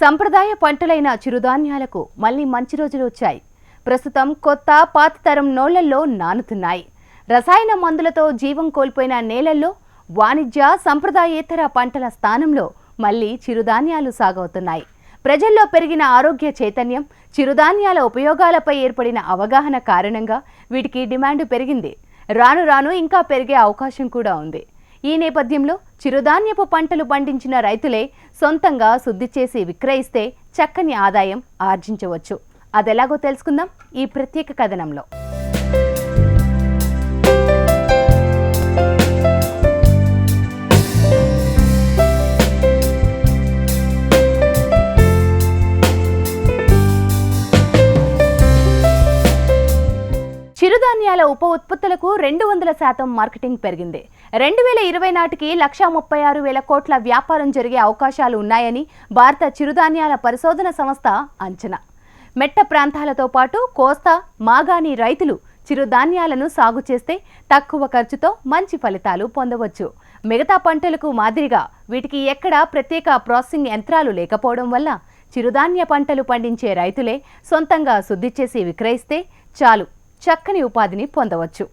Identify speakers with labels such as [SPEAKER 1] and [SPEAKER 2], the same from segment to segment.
[SPEAKER 1] సంప్రదాయ పంటలైన చిరుధాన్యాలకు మళ్ళీ మంచి రోజులు వచ్చాయి. ప్రస్తుతం కొత్త పాత తరం నోళ్ళల్లో నానుతున్నాయి. రసాయన మందులతో జీవం కోల్పోయిన నేలల్లో వాణిజ్య సంప్రదాయేతర పంటల స్థానంలో మళ్ళీ చిరుధాన్యాలు సాగవుతున్నాయి. ప్రజల్లో పెరిగిన ఆరోగ్య చైతన్యం చిరుధాన్యాల ఉపయోగాలపై ఏర్పడిన అవగాహన కారణంగా వీటికి డిమాండ్ పెరిగింది. రాను రాను ఇంకా పెరిగే అవకాశం కూడా ఉంది. ఈ నేపథ్యంలో చిరుధాన్యపు పంటలు పండించిన రైతులే సొంతంగా శుద్ధి చేసి విక్రయిస్తే చక్కని ఆదాయం ఆర్జించవచ్చు. అదెలాగో తెలుసుకుందాం ఈ ప్రత్యేక కథనంలో. చిరుధాన్యాల ఉప ఉత్పత్తులకు రెండు వందల శాతం మార్కెటింగ్ పెరిగింది. రెండు వేల ఇరవై నాటికి లక్షా ముప్పై ఆరు వేల కోట్ల వ్యాపారం జరిగే అవకాశాలు ఉన్నాయని భారత చిరుధాన్యాల పరిశోధన సంస్థ అంచనా. మెట్ట ప్రాంతాలతో పాటు కోస్తా మాగాణి రైతులు చిరుధాన్యాలను సాగు చేస్తే తక్కువ ఖర్చుతో మంచి ఫలితాలు పొందవచ్చు. మిగతా పంటలకు మాదిరిగా వీటికి ఎక్కడా ప్రత్యేక ప్రాసెసింగ్ యంత్రాలు లేకపోవడం వల్ల చిరుధాన్య పంటలు పండించే రైతులే సొంతంగా శుద్ధి చేసి విక్రయిస్తే చాలు. చక్కని ఉపాధిని పొందవచ్చు.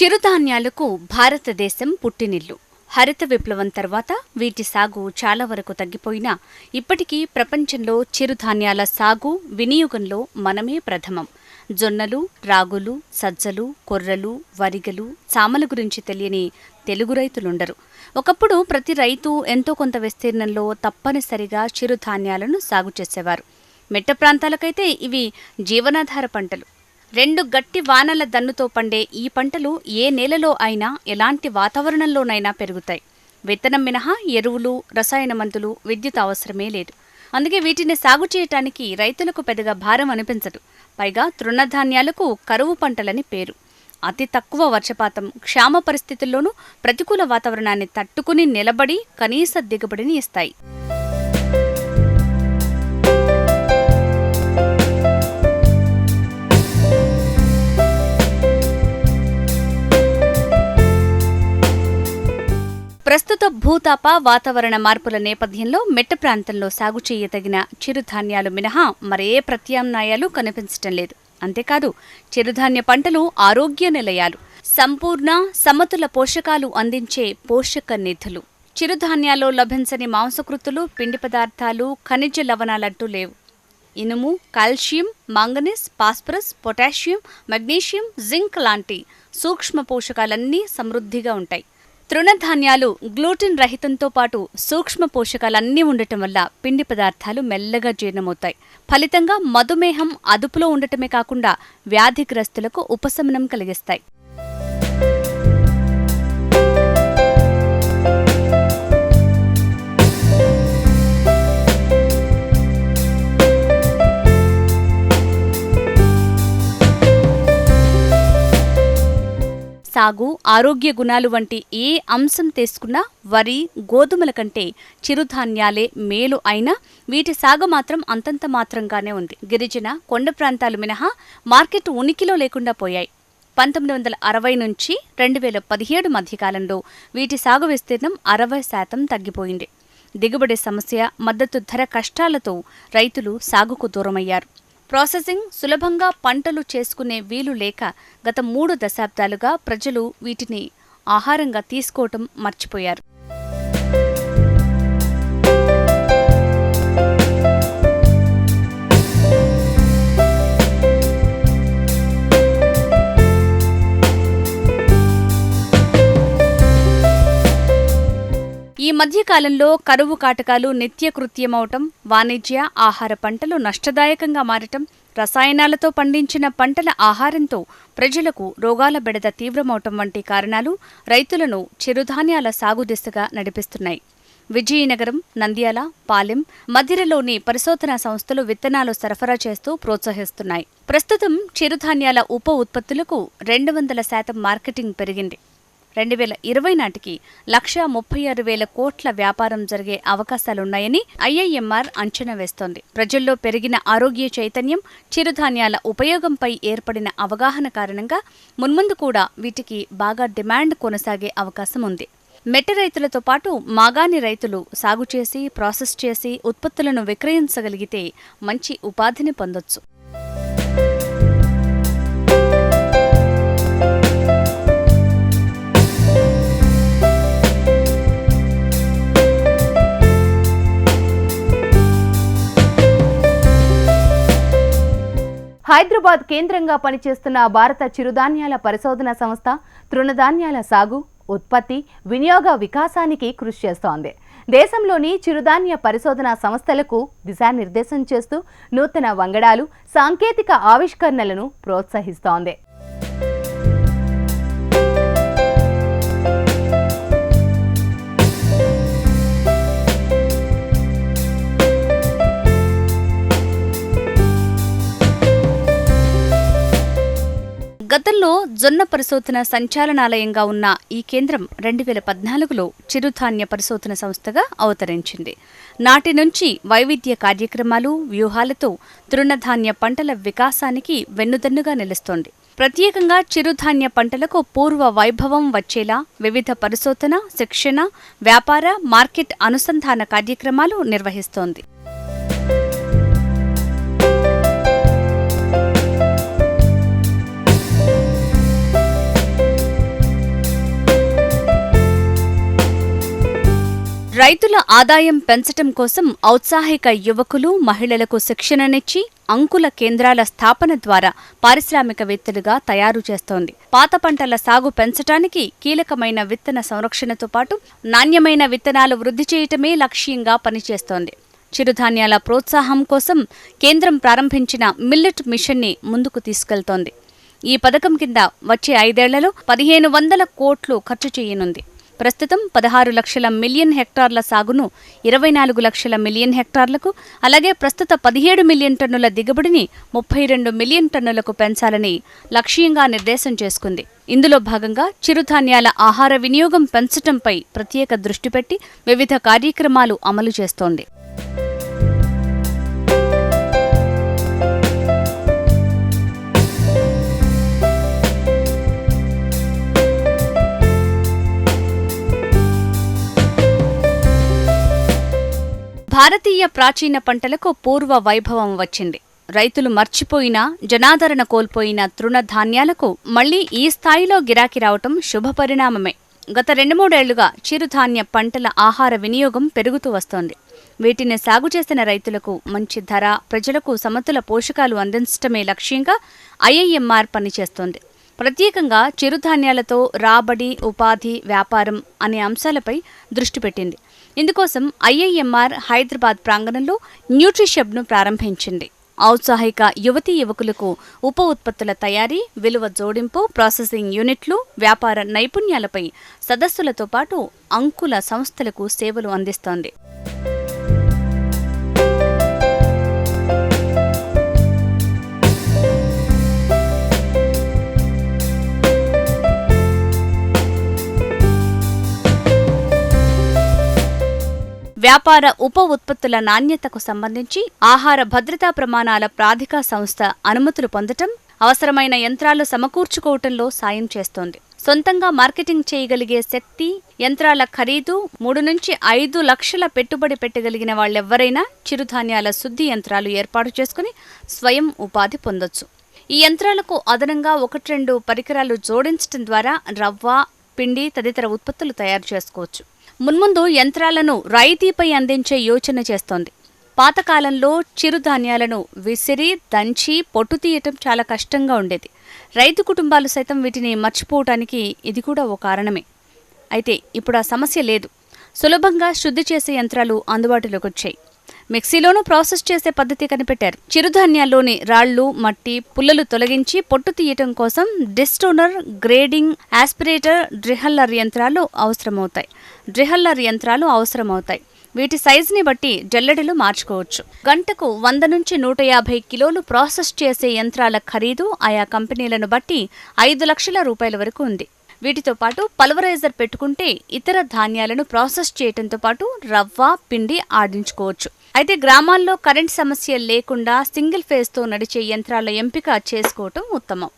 [SPEAKER 2] చిరుధాన్యాలకు భారతదేశం పుట్టినిల్లు. హరిత విప్లవం తర్వాత వీటి సాగు చాలా వరకు తగ్గిపోయినా ఇప్పటికీ ప్రపంచంలో చిరుధాన్యాల సాగు వినియోగంలో మనమే ప్రథమం. జొన్నలు రాగులు సజ్జలు కొర్రలు వరిగలు చామల గురించి తెలియని తెలుగు రైతులుండరు. ఒకప్పుడు ప్రతి రైతు ఎంతో కొంత విస్తీర్ణంలో తప్పనిసరిగా చిరుధాన్యాలను సాగు చేసేవారు. మెట్ట ప్రాంతాలకైతే ఇవి జీవనాధార పంటలు. రెండు గట్టి వానల దన్నుతో పండే ఈ పంటలు ఏ నేలలో అయినా ఎలాంటి వాతావరణంలోనైనా పెరుగుతాయి. విత్తనం మినహా ఎరువులు రసాయన మందులు విద్యుత్ అవసరమే లేదు. అందుకే వీటిని సాగు చేయటానికి రైతులకు పెద్దగా భారం అనిపించదు. పైగా తృణధాన్యాలకు కరువు పంటలని పేరు. అతి తక్కువ వర్షపాతం క్షామ పరిస్థితుల్లోనూ ప్రతికూల వాతావరణాన్ని తట్టుకుని నిలబడి కనీస దిగుబడిని ఇస్తాయి. ప్రస్తుత భూతాప వాతావరణ మార్పుల నేపథ్యంలో మెట్ట ప్రాంతంలో సాగు చేయదగిన చిరుధాన్యాలు మినహా మరే ప్రత్యామ్నాయాలు కనిపించటం లేదు. అంతేకాదు చిరుధాన్య పంటలు ఆరోగ్య నిలయాలు సంపూర్ణ సమతుల పోషకాలు అందించే పోషక నిధులు. చిరుధాన్యాల్లో లభించని మాంసకృతులు పిండి పదార్థాలు ఖనిజ లవణాలంటూ లేవు. ఇనుము calcium manganese phosphorus potassium magnesium zinc లాంటి సూక్ష్మ పోషకాలన్నీ సమృద్ధిగా ఉంటాయి. తృణధాన్యాలు గ్లూటెన్ రహితంతో పాటు సూక్ష్మ పోషకాలన్నీ ఉండటం వల్ల పిండి పదార్థాలు మెల్లగా జీర్ణమవుతాయి. ఫలితంగా మధుమేహం అదుపులో ఉండటమే కాకుండా వ్యాధిగ్రస్తులకు ఉపశమనం కలిగిస్తాయి. సాగు ఆరోగ్య గుణాలు వంటి ఏ అంశం తీసుకున్నా వరి గోధుమల కంటే చిరుధాన్యాలే మేలు అయినా వీటి సాగు మాత్రం అంతంత మాత్రంగానే ఉంది. గిరిజన కొండ ప్రాంతాలు మినహా మార్కెట్ ఉనికిలో లేకుండా పోయాయి. పంతొమ్మిది వందల అరవై నుంచి రెండు వేల పదిహేడు మధ్యకాలంలో వీటి సాగు విస్తీర్ణం అరవై శాతం తగ్గిపోయింది. దిగుబడి సమస్య మద్దతు ధర కష్టాలతో రైతులు సాగుకు దూరమయ్యారు. ప్రాసెసింగ్ సులభంగా పంటలు చేసుకునే వీలు లేక గత మూడు దశాబ్దాలుగా ప్రజలు వీటిని ఆహారంగా తీసుకోవటం మర్చిపోయారు. ఈ మధ్యకాలంలో కరువు కాటకాలు నిత్యకృత్యమవటం వాణిజ్య ఆహార పంటలు నష్టదాయకంగా మారటం రసాయనాలతో పండించిన పంటల ఆహారంతో ప్రజలకు రోగాల బెడద తీవ్రమవటం వంటి కారణాలు రైతులను చిరుధాన్యాల సాగు దిశగా నడిపిస్తున్నాయి. విజయనగరం నంద్యాల పాలెం మధిరలోని పరిశోధనా సంస్థలు విత్తనాలు సరఫరా చేస్తూ ప్రోత్సహిస్తున్నాయి. ప్రస్తుతం చిరుధాన్యాల ఉప ఉత్పత్తులకు రెండు వందల శాతం మార్కెటింగ్ పెరిగింది. రెండు వేల ఇరవై నాటికి లక్ష ముప్పై ఆరు వేల కోట్ల వ్యాపారం జరిగే అవకాశాలున్నాయని ఐఐఎంఆర్ అంచనా వేస్తోంది. ప్రజల్లో పెరిగిన ఆరోగ్య చైతన్యం చిరుధాన్యాల ఉపయోగంపై ఏర్పడిన అవగాహన కారణంగా మున్ముందు కూడా వీటికి బాగా డిమాండ్ కొనసాగే అవకాశం ఉంది. మెట్ట రైతులతో పాటు మాగాని రైతులు సాగు చేసి ప్రాసెస్ చేసి ఉత్పత్తులను విక్రయించగలిగితే మంచి ఉపాధిని పొందొచ్చు.
[SPEAKER 1] హైదరాబాద్ కేంద్రంగా పనిచేస్తున్న భారత చిరుధాన్యాల పరిశోధన సంస్థ తృణధాన్యాల సాగు ఉత్పత్తి వినియోగ వికాసానికి కృషి చేస్తోంది. దేశంలోని చిరుధాన్య పరిశోధన సంస్థలకు దిశానిర్దేశం చేస్తూ నూతన వంగడాలు సాంకేతిక ఆవిష్కరణలను ప్రోత్సహిస్తోంది.
[SPEAKER 2] గతంలో జొన్న పరిశోధన సంచాలనాలయంగా ఉన్న ఈ కేంద్రం రెండు వేల పద్నాలుగులో చిరుధాన్య పరిశోధన సంస్థగా అవతరించింది. నాటి నుంచి వైవిధ్య కార్యక్రమాలు వ్యూహాలతో తృణధాన్య పంటల వికాసానికి వెన్నుదన్నుగా నిలుస్తోంది. ప్రత్యేకంగా చిరుధాన్య పంటలకు పూర్వ వైభవం వచ్చేలా వివిధ పరిశోధన శిక్షణ వ్యాపార మార్కెట్ అనుసంధాన కార్యక్రమాలు నిర్వహిస్తోంది. రైతుల ఆదాయం పెంచటం కోసం ఔత్సాహిక యువకులు మహిళలకు శిక్షణనిచ్చి అంకుల కేంద్రాల స్థాపన ద్వారా పారిశ్రామికవేత్తలుగా తయారు చేస్తోంది. పాత పంటల సాగు పెంచటానికి కీలకమైన విత్తన సంరక్షణతో పాటు నాణ్యమైన విత్తనాలు వృద్ధి చేయటమే లక్ష్యంగా పనిచేస్తోంది. చిరుధాన్యాల ప్రోత్సాహం కోసం కేంద్రం ప్రారంభించిన మిల్లెట్ మిషన్ని ముందుకు తీసుకెళ్తోంది. ఈ పథకం కింద వచ్చే ఐదేళ్ళలో పదిహేను వందల కోట్లు ఖర్చు చేయనుంది. ప్రస్తుతం పదహారు లక్షల మిలియన్ హెక్టార్ల సాగును ఇరవై నాలుగు లక్షల మిలియన్ హెక్టార్లకు అలాగే ప్రస్తుత పదిహేడు మిలియన్ టన్నుల దిగుబడిని ముప్పై రెండు మిలియన్ టన్నులకు పెంచాలని లక్ష్యంగా నిర్దేశం చేసుకుంది. ఇందులో భాగంగా చిరుధాన్యాల ఆహార వినియోగం పెంచటంపై ప్రత్యేక దృష్టి పెట్టి వివిధ కార్యక్రమాలు అమలు చేస్తోంది. భారతీయ ప్రాచీన పంటలకు పూర్వ వైభవం వచ్చింది. రైతులు మర్చిపోయిన జనాదరణ కోల్పోయిన తృణధాన్యాలకు మళ్ళీ ఈ స్థాయిలో గిరాకీ రావటం శుభపరిణామమే. గత రెండు మూడేళ్ళుగా చిరుధాన్య పంటల ఆహార వినియోగం పెరుగుతూ వస్తోంది. వీటిని సాగు చేసిన రైతులకు మంచి ధర ప్రజలకు సమతుల పోషకాలు అందించటమే లక్ష్యంగా ఐఐఎంఆర్ పనిచేస్తోంది. ప్రత్యేకంగా చిరుధాన్యాలతో రాబడి ఉపాధి వ్యాపారం అనే అంశాలపై దృష్టి పెట్టింది. ఇందుకోసం ఐఐఎంఆర్ హైదరాబాద్ ప్రాంగణంలో న్యూట్రిషబ్ను ప్రారంభించింది. ఔత్సాహిక యువతీ యువకులకు ఉప ఉత్పత్తుల తయారీ విలువ జోడింపు ప్రాసెసింగ్ యూనిట్లు వ్యాపార నైపుణ్యాలపై సదస్సులతో పాటు అంకుల సంస్థలకు సేవలు అందిస్తోంది. వ్యాపార ఉప ఉత్పత్తుల నాణ్యతకు సంబంధించి ఆహార భద్రతా ప్రమాణాల ప్రాధిక సంస్థ అనుమతులు పొందటం అవసరమైన యంత్రాలు సమకూర్చుకోవటంలో సాయం చేస్తోంది. సొంతంగా మార్కెటింగ్ చేయగలిగే శక్తి యంత్రాల ఖరీదు మూడు నుంచి ఐదు లక్షల పెట్టుబడి పెట్టగలిగిన వాళ్ళెవ్వరైనా చిరుధాన్యాల శుద్ధి యంత్రాలు ఏర్పాటు చేసుకుని స్వయం ఉపాధి పొందొచ్చు. ఈ యంత్రాలకు అదనంగా ఒకటి రెండు పరికరాలు జోడించడం ద్వారా రవ్వ పిండి తదితర ఉత్పత్తులు తయారు చేసుకోవచ్చు. మున్ముందు యంత్రాలను రాయితీపై అందించే యోచన చేస్తోంది. పాతకాలంలో చిరుధాన్యాలను విసిరి దంచి పొట్టు తీయటం చాలా కష్టంగా ఉండేది. రైతు కుటుంబాలు సైతం వీటిని మర్చిపోవటానికి ఇది కూడా ఓ కారణమే. అయితే ఇప్పుడు ఆ సమస్య లేదు. సులభంగా శుద్ధి చేసే యంత్రాలు అందుబాటులోకి వచ్చాయి. మిక్సీలోనూ ప్రాసెస్ చేసే పద్ధతి కనిపెట్టారు. చిరుధాన్యాల్లోని రాళ్ళు మట్టి పుల్లలు తొలగించి పొట్టు తీయటం కోసం డిస్టోనర్ గ్రేడింగ్ ఆస్పిరేటర్ డ్రిహల్లర్ యంత్రాలు అవసరమవుతాయి. డ్రిహల్లర్ యంత్రాలు అవసరమవుతాయి. వీటి సైజుని బట్టి జల్లెడలు మార్చుకోవచ్చు. గంటకు వంద నుంచి నూట యాభై కిలోలు ప్రాసెస్ చేసే యంత్రాల ఖరీదు ఆయా కంపెనీలను బట్టి ఐదు లక్షల రూపాయల వరకు ఉంది. వీటితో పాటు పల్వరైజర్ పెట్టుకుంటే ఇతర ధాన్యాలను ప్రాసెస్ చేయటంతో పాటు రవ్వ పిండి ఆడించుకోవచ్చు. అయితే గ్రామాల్లో కరెంట్ సమస్య లేకుండా సింగిల్ ఫేజ్తో నడిచే యంత్రాల ఎంపిక చేసుకోవటం ఉత్తమం.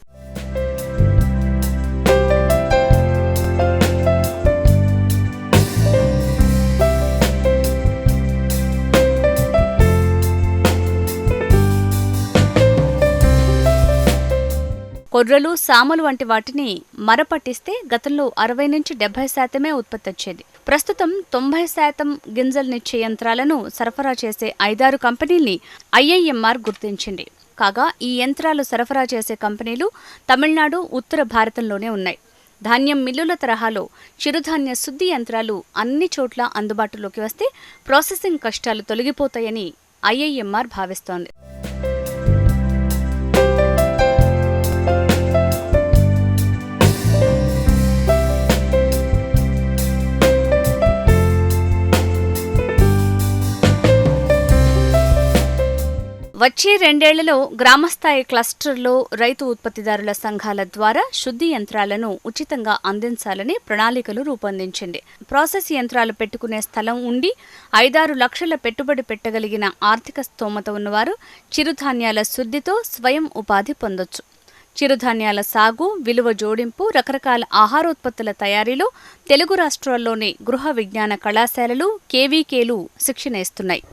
[SPEAKER 2] కొర్రలు సామలు వంటి వాటిని మరపట్టిస్తే గతంలో అరవై నుంచి డెబ్బై శాతమే ఉత్పత్తి వచ్చేది. ప్రస్తుతం తొంభై శాతం గింజలనిచ్చే యంత్రాలను సరఫరా చేసే ఐదారు కంపెనీల్ని ఐఐఎంఆర్ గుర్తించింది. కాగా ఈ యంత్రాలు సరఫరా చేసే కంపెనీలు తమిళనాడు ఉత్తర భారతంలోనే ఉన్నాయి. ధాన్యం మిల్లుల తరహాలో చిరుధాన్య శుద్ధి యంత్రాలు అన్ని చోట్ల అందుబాటులోకి వస్తే ప్రాసెసింగ్ కష్టాలు తొలగిపోతాయని ఐఐఎంఆర్ భావిస్తోంది. వచ్చే రెండేళ్ళలో గ్రామస్థాయి క్లస్టర్లో రైతు ఉత్పత్తిదారుల సంఘాల ద్వారా శుద్ధి యంత్రాలను ఉచితంగా అందించాలని ప్రణాళికలు రూపొందించింది. ప్రాసెస్ యంత్రాలు పెట్టుకునే స్థలం ఉండి ఐదారు లక్షల పెట్టుబడి పెట్టగలిగిన ఆర్థిక స్తోమత ఉన్నవారు చిరుధాన్యాల శుద్ధితో స్వయం ఉపాధి పొందొచ్చు. చిరుధాన్యాల సాగు విలువ జోడింపు రకరకాల ఆహారోత్పత్తుల తయారీలో తెలుగు రాష్ట్రాల్లోని గృహ విజ్ఞాన కళాశాలలు కేవీకేలు శిక్షణ ఇస్తున్నాయి.